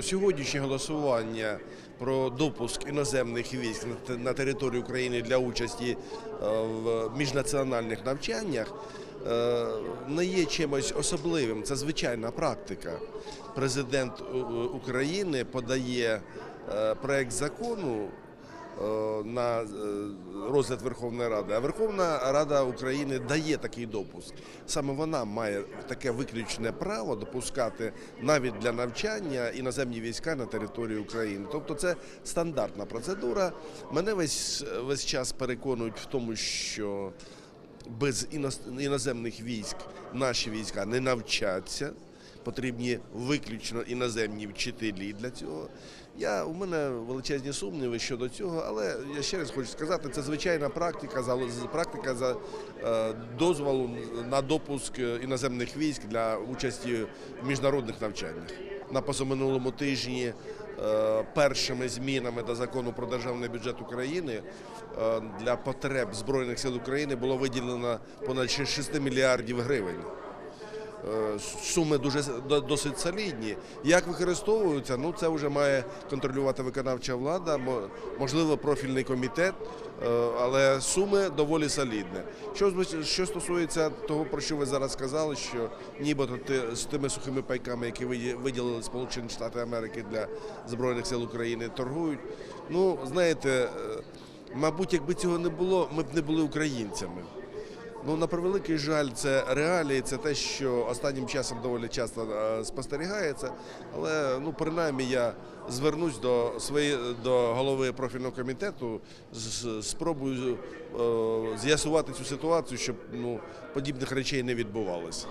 Сьогоднішнє голосування про допуск іноземних військ на територію України для участі е, в міжнаціональних навчаннях е, не є чимось особливим. Це звичайна практика. Президент е, України подає проект закону на е, розгляд Верховної Ради, а Верховна Рада України дає такий допуск. Саме вона має таке виключне право допускати навіть для навчання іноземні війська на території України. Тобто це стандартна процедура. Мене весь, весь час переконують в тому, що без іноз- іноземних військ наші війська не навчаться. Потрібні виключно іноземні вчителі для цього. Я у мене величезні сумніви щодо цього, але я ще раз хочу сказати, це звичайна практика практика за е, дозволу на допуск іноземних військ для участі в міжнародних навчаннях. На позаминулому тижні е, першими змінами до закону про державний бюджет України е, для потреб збройних сил України було виділено понад 6 мільярдів гривень. Е, Суми дуже досить солідні. Як використовуються, ну це вже має контролювати виконавча влада, можливо, профільний комітет, е, але суми доволі солідні. Що, що стосується того, про що ви зараз сказали, що нібито з тими сухими пайками, які виділили Сполучені Штати Америки для Збройних сил України, торгують. Ну, знаєте, е, мабуть, якби цього не було, ми б не були українцями. Ну, на превеликий жаль, це реалії, це те, що останнім часом доволі часто е, спостерігається. Але ну, принаймні я звернусь до своєї до голови профільного комітету з спробую е, з'ясувати цю ситуацію, щоб ну, подібних речей не відбувалося.